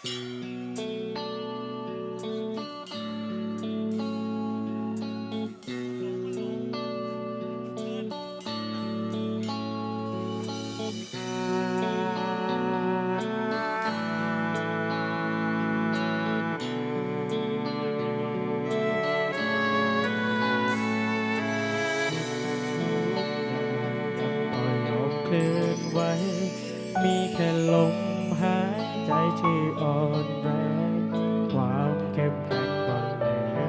เคลื่อนไหวมีแค่ลมหาย ใจที่อ่อนแรงความเข้มแข็งบนเหลือ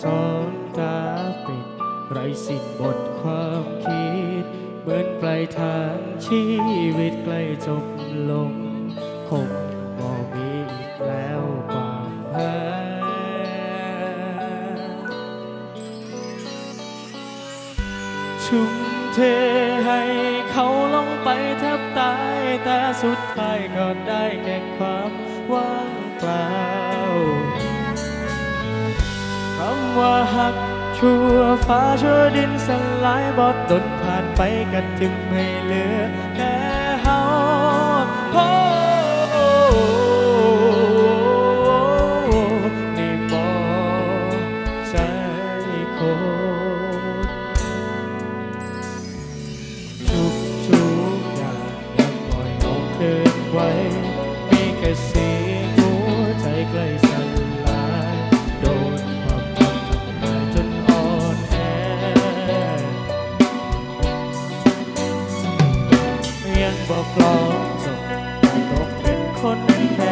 สองตาปิดไรสิ่งบทความคิด เหมือนปลายทางชีวิตใกล้จบลงคงบ่มีอีกแล้วความหายชุ่มเทให้เขาลงไป แต่สุดท้ายก็ได้แค่ความว่างเปล่าคำว่าหักชัวฟ้าชัวดินสลายบอดดนผ่านไปกันถึงไม่เหลือแค่ ไว้ มีแค่เสียงหัวใจใกล้สั่นลายโดนความจำทำลายจนอ่อนแอ ยังบอกลองจบตกเป็นคนแค่